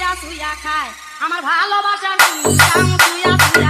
তুইয়া তুইয়া খায়। আমার ভালোবাসা তুইয়া তুইয়া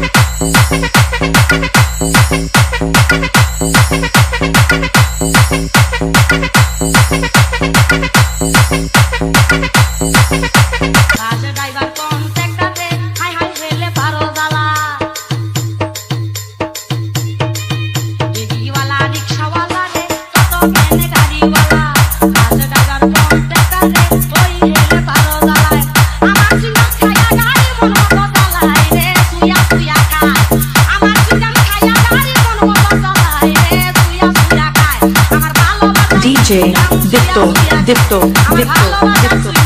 Bye. DJ Dipto, Dipto, Dipto, Dipto.